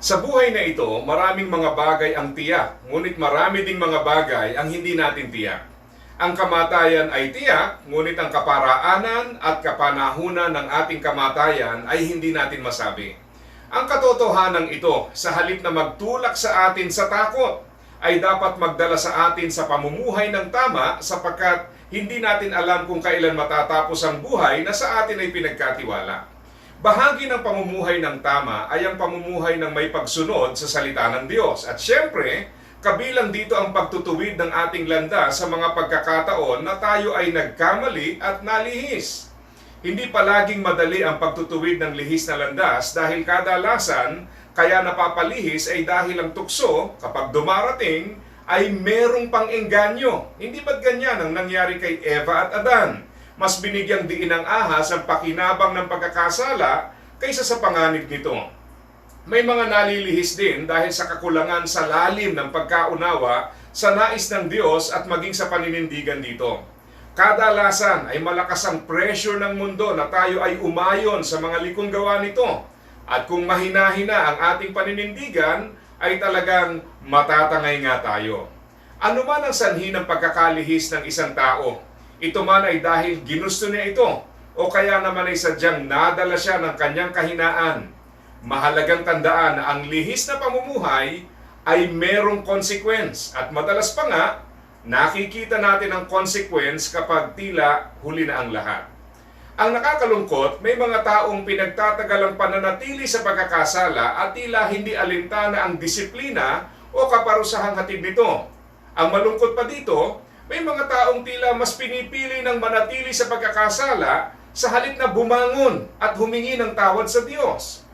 Sa buhay na ito, maraming mga bagay ang tiyak, ngunit marami ding mga bagay ang hindi natin tiyak. Ang kamatayan ay tiyak, ngunit ang kaparaanan at kapanahunan ng ating kamatayan ay hindi natin masabi. Ang katotohanan ito, sa halip na magtulak sa atin sa takot, ay dapat magdala sa atin sa pamumuhay ng tama sapagkat hindi natin alam kung kailan matatapos ang buhay na sa atin ay pinagkatiwala. Bahagi ng pamumuhay ng tama ay ang pamumuhay ng may pagsunod sa salita ng Diyos. At syempre, kabilang dito ang pagtutuwid ng ating landas sa mga pagkakataon na tayo ay nagkamali at nalihis. Hindi palaging madali ang pagtutuwid ng lihis na landas dahil kadalasan kaya napapalihis ay dahil ang tukso kapag dumarating ay merong pang-engganyo. Hindi ba't ganyan ang nangyari kay Eva at Adan? Mas binigyang diin ng ahas ang pakinabang ng pagkakasala kaysa sa panganib nito. May mga nalilihis din dahil sa kakulangan sa lalim ng pagkaunawa sa nais ng Diyos at maging sa paninindigan dito. Kadalasan ay malakas ang pressure ng mundo na tayo ay umayon sa mga likong gawa nito. At kung mahina-hina ang ating paninindigan, ay talagang matatangay nga tayo. Ano man ang sanhi ng pagkakalihis ng isang tao, ito man ay dahil ginusto niya ito o kaya naman ay sadyang nadala siya ng kanyang kahinaan. Mahalagang tandaan na ang lihis na pamumuhay ay merong consequence at madalas pa nga, nakikita natin ang consequence kapag tila huli na ang lahat. Ang nakakalungkot, may mga taong pinagtatagalang pananatili sa pagkakasala at tila hindi alintana ang disiplina o kaparusahang hatid nito. Ang malungkot pa dito, may mga taong tila mas pinipili ng manatili sa pagkakasala sa halip na bumangon at humingi ng tawad sa Diyos.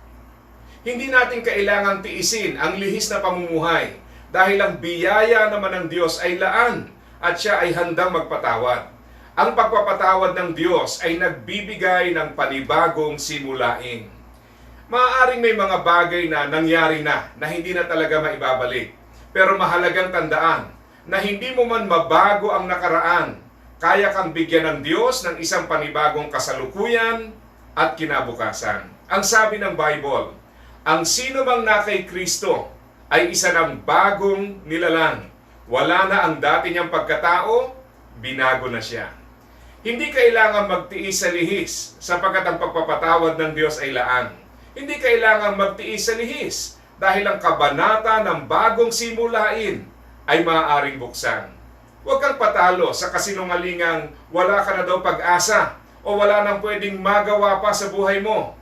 Hindi natin kailangang tiisin ang lihis na pamumuhay dahil ang biyaya naman ng Diyos ay laan at siya ay handang magpatawad. Ang pagpapatawad ng Diyos ay nagbibigay ng panibagong simulain. Maaaring may mga bagay na nangyari na na hindi na talaga maibabalik. Pero mahalagang tandaan na hindi mo man mabago ang nakaraan, kaya kang bigyan ng Diyos ng isang panibagong kasalukuyan at kinabukasan. Ang sabi ng Bible, ang sino mang na kay Kristo ay isa ng bagong nilalang. Wala na ang dati niyang pagkatao, binago na siya. Hindi kailangan magtiis sa lihis sapagkat ang pagpapatawad ng Diyos ay laan. Hindi kailangan magtiis sa lihis dahil ang kabanata ng bagong simulain ay maaaring buksan. Huwag kang patalo sa kasinungalingang wala ka na daw pag-asa o wala nang pwedeng magawa pa sa buhay mo.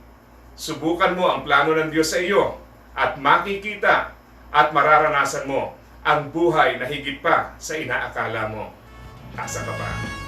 Subukan mo ang plano ng Diyos sa iyo at makikita at mararanasan mo ang buhay na higit pa sa inaakala mo. Asa ka pa?